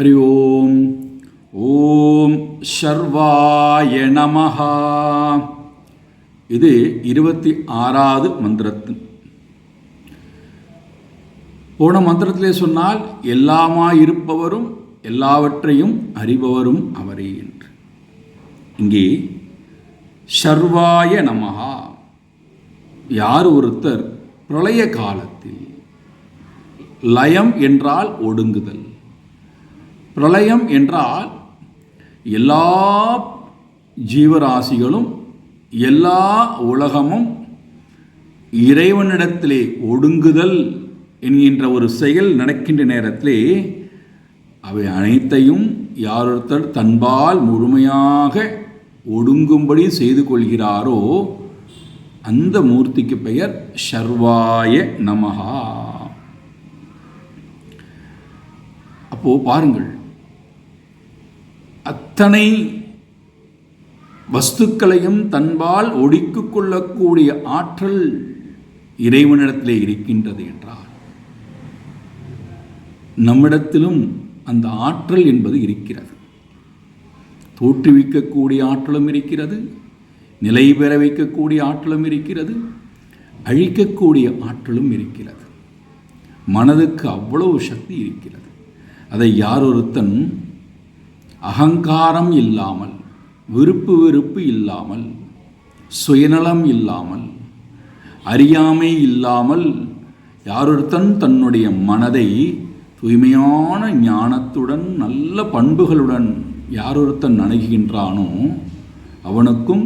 ஹரி ஓம் ஓம் शर्वाय नमः। இது இருபத்தி ஆறாவது மந்திரத்து. போன மந்திரத்திலே சொன்னால் எல்லாமாயிருப்பவரும் எல்லாவற்றையும் அறிபவரும் அவரே என்று. இங்கே ஷர்வாய நமகா யார் ஒருத்தர் பிரளய காலத்தில் லயம் என்றால் ஒடுங்குதல். பிரளயம் என்றால் எல்லா ஜீவராசிகளும் எல்லா உலகமும் இறைவனிடத்திலே ஒடுங்குதல் என்கின்ற ஒரு செயல் நடக்கின்ற நேரத்திலே அவை அனைத்தையும் யாரொருத்தர் தன்பால் முழுமையாக ஒடுங்கும்படி செய்து கொள்கிறாரோ அந்த மூர்த்திக்கு பெயர் ஷர்வாய நமஹா. அப்போ பாருங்கள் அத்தனை வஸ்துக்களையும் தன்பால் ஒடுக்கிக் கொள்ளக்கூடிய ஆற்றல் இறைவனிடத்திலே இருக்கின்றது என்றால் நம்மிடத்திலும் அந்த ஆற்றல் என்பது இருக்கிறது. தோற்றுவிக்கக்கூடிய ஆற்றலும் இருக்கிறது நிலை பெற வைக்கக்கூடிய ஆற்றலும் இருக்கிறது அழிக்கக்கூடிய ஆற்றலும் இருக்கிறது. மனதுக்கு அவ்வளவு சக்தி இருக்கிறது. அதை யாரொருத்தன் அகங்காரம் இல்லாமல் விருப்பு வெறுப்பு இல்லாமல் சுயநலம் இல்லாமல் அறியாமை இல்லாமல் யாரொருத்தன் தன்னுடைய மனதை தூய்மையான ஞானத்துடன் நல்ல பண்புகளுடன் யாரொருத்தன் அணுகுகின்றானோ அவனுக்கும்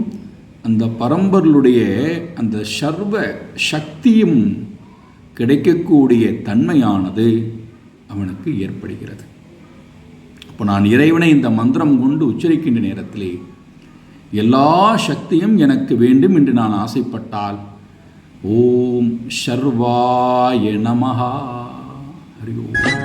அந்த பரம்பர்களுடைய அந்த சர்வ சக்தியும் கிடைக்கக்கூடிய தன்மையானது அவனுக்கு ஏற்படுகிறது. அப்போ நான் இறைவனை இந்த மந்திரம் கொண்டு உச்சரிக்கின்ற நேரத்திலே எல்லா சக்தியும் எனக்கு வேண்டும் என்று நான் ஆசைப்பட்டால் ஓம் ஷர்வாய நமஹா. ஹரி ஓம்.